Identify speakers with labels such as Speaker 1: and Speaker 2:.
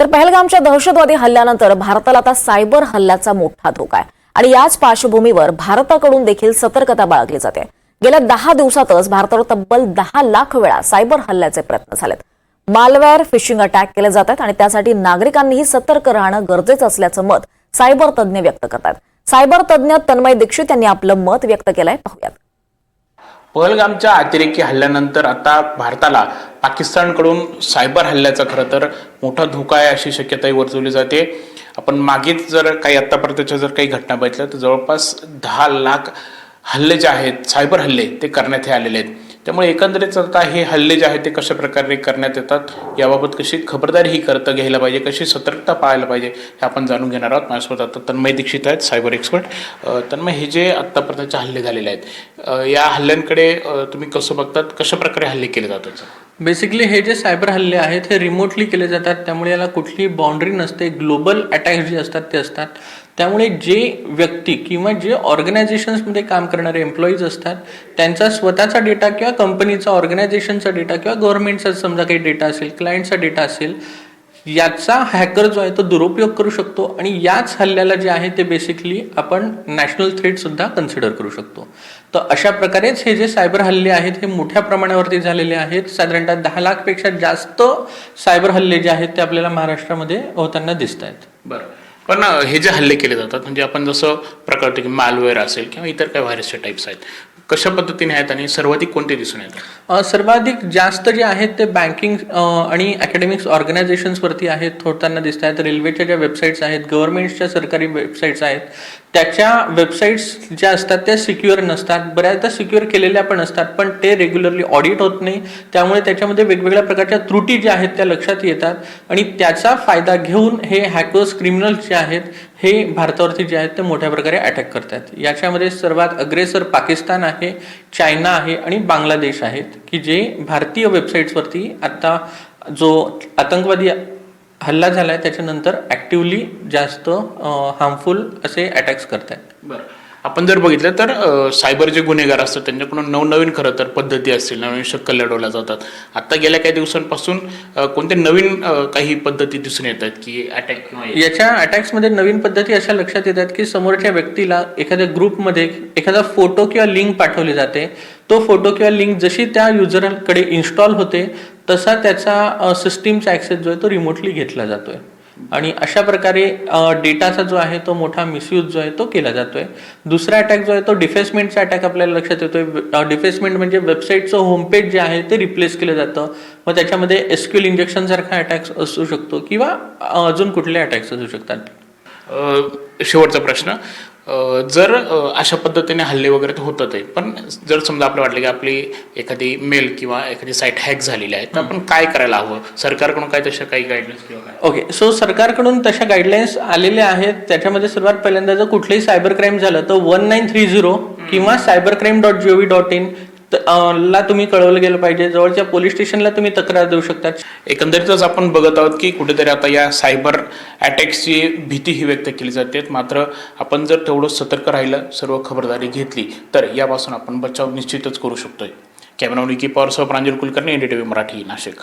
Speaker 1: तर पहलगामच्या दहशतवादी हल्ल्यानंतर भारताला आता सायबर हल्ल्याचा मोठा धोका आहे. आणि याच पार्श्वभूमीवर भारताकडून देखील सतर्कता बाळगली जाते. गेल्या दहा दिवसातच भारतावर तब्बल दहा लाख वेळा सायबर हल्ल्याचे प्रयत्न झालेत. मालवेअर फिशिंग अटॅक केले जातात आणि त्यासाठी नागरिकांनीही सतर्क राहणं गरजेचं असल्याचं मत सायबर तज्ज्ञ व्यक्त करतात. सायबर तज्ज्ञ तन्मय दीक्षित यांनी आपलं मत व्यक्त केलंय. पाहूयात.
Speaker 2: पहलगामच्या अतिरेकी हल्ल्यानंतर आता भारताला पाकिस्तानकडून सायबर हल्ल्याचा खरं तर मोठा धोका आहे अशी शक्यताही वर्तवली जाते. आपण मागेच जर काही आत्तापर्यंतच्या जर काही घटना बघितल्या तर जवळपास दहा लाख हल्ले जे आहेत सायबर हल्ले ते करण्यात हे आलेले आहेत. त्यामुळे एकंदरीत आता हे हल्ले जे आहेत ते कशा प्रकारे करण्यात येतात याबाबत कशी खबरदारी ही करता घ्यायला पाहिजे कशी सतर्कता पाहायला पाहिजे हे आपण जाणून घेणार आहोत. माझ्यासोबत आता तन्मय दीक्षित आहेत सायबर एक्सपर्ट. तन्मय हे जे आत्तापर्यंतचे हल्ले झालेले आहेत या हल्ल्यांकडे तुम्ही कसं बघतात कशा प्रकारे हल्ले केले जातात?
Speaker 3: बेसिकली हे जे सायबर हल्ले आहेत हे रिमोटली केले जातात. त्यामुळे याला कुठली बाउंड्री नसते. ग्लोबल अटॅक्स जे असतात ते असतात. त्यामुळे जे व्यक्ती किंवा जे ऑर्गनायझेशन्समध्ये काम करणारे एम्प्लॉईज असतात त्यांचा स्वतःचा डेटा किंवा कंपनीचा ऑर्गनायझेशनचा डेटा किंवा गव्हर्नमेंटचा समजा काही डेटा असेल क्लायंटचा डेटा असेल याचा हॅकर जो आहे तो दुरुपयोग करू शकतो आणि याच हल्ल्याला जे आहे ते बेसिकली आपण नॅशनल थ्रेटसुद्धा कन्सिडर करू शकतो. तर अशा प्रकारेच हे जे सायबर हल्ले आहेत हे मोठ्या प्रमाणावरती झालेले आहेत. साधारणतः दहा लाखपेक्षा जास्त सायबर हल्ले जे आहेत ते आपल्याला महाराष्ट्रामध्ये होताना दिसत आहेत
Speaker 2: बरं. पण हे जे हल्ले केले जातात म्हणजे आपण जसं प्रकारतो की मालवेअर असेल किंवा इतर काही व्हायरसचे टाईप्स आहेत कशा पद्धतीने आहेत आणि सर्वाधिक कोणते दिसून येतात?
Speaker 3: सर्वाधिक जास्त जे आहेत ते बँकिंग आणि अकॅडमिक्स ऑर्गनायझेशन्सवरती आहेत होताना दिसत आहेत रेल्वेच्या ज्या वेबसाईट्स आहेत गव्हर्नमेंटच्या सरकारी वेबसाईट्स आहेत त्याच्या वेबसाईट्स ज्या असतात त्या सिक्युअर नसतात. बऱ्याचदा सिक्युअर केलेल्या पण असतात पण ते रेग्युलरली ऑडिट होत नाही. त्यामुळे त्याच्यामध्ये वेगवेगळ्या प्रकारच्या त्रुटी ज्या आहेत त्या लक्षात येतात. आणि त्याचा फायदा घेऊन हे हॅकर्स क्रिमिनल्स जे आहेत हे भारतावरती जे आहेत ते मोठ्या प्रकारे अटॅक करतात. याच्यामध्ये सर्वात अग्रेसर पाकिस्तान आहे चायना आहे आणि बांगलादेश आहेत की जे भारतीय वेबसाईट्सवरती आत्ता जो आतंकवादी हल्ला झालाय त्याच्यानंतर ऍक्टिव्हली जास्त हार्मफुल असे अटॅक्स करतात
Speaker 2: बरं. आपण जर बघितलं तर सायबर जे गुन्हेगार असतात त्यांच्याकडून नवनवीन खरं तर पद्धती असतील नवीन शक्कल लढवल्या जातात. आता गेल्या काही दिवसांपासून अ, कोणत्या नवीन काही पद्धती दिसून येतात की अटॅक किंवा?
Speaker 3: याच्या अटॅक्समध्ये नवीन पद्धती अशा लक्षात येतात की समोरच्या व्यक्तीला एखाद्या ग्रुपमध्ये एखादा फोटो किंवा लिंक पाठवली जाते. तो फोटो किंवा लिंक जशी त्या युजरकडे इन्स्टॉल होते तसा त्याचा सिस्टीमचा ॲक्सेस जो आहे तो रिमोटली घेतला जातोय. आणि अशा प्रकारे डेटाचा जो आहे तो मोठा मिसयूज जो आहे तो केला जातोय. दुसरा अटॅक जो आहे तो डिफेसमेंटचा अटॅक आपल्याला लक्षात येतोय. डिफेसमेंट म्हणजे वेबसाईटचं होमपेज जे आहे ते रिप्लेस केलं जातं. मग त्याच्यामध्ये एसक्यूल इंजेक्शन सारखा अटॅक असू शकतो किंवा अजून कुठले अटॅक्स असू शकतात?
Speaker 2: शेवटचा प्रश्न. जर अशा पद्धतीने हल्ले वगैरे तर होतात आहे. पण जर समजा आपलं वाटलं की आपली एखादी मेल किंवा एखादी साईट हॅक झालेली आहे तर आपण काय करायला हवं? सरकारकडून काय तशा काही गाईडलाईन्स किंवा काय?
Speaker 3: ओके सो सरकारकडून तशा गाईडलाईन्स आलेल्या आहेत. त्याच्यामध्ये सर्वात पहिल्यांदा जर कुठलंही सायबर क्राईम झालं तर वन नाईन थ्री झिरो किंवा cyber crime dot G O V dot in ला तुम्ही कळवलं गेलं पाहिजे. जवळच्या पोलीस स्टेशनला तुम्ही तक्रार देऊ शकता.
Speaker 2: एकंदरीतच आपण बघत आहोत की कुठेतरी आता या सायबर अटॅक्सची भीती ही व्यक्त केली जाते. मात्र आपण जर तेवढं सतर्क राहिलं सर्व खबरदारी घेतली तर यापासून आपण बचाव निश्चितच करू शकतोय. कॅमेरा विकी पॉवरसह प्रांजल कुलकर्णी एनडीटीव्ही मराठी नाशिक.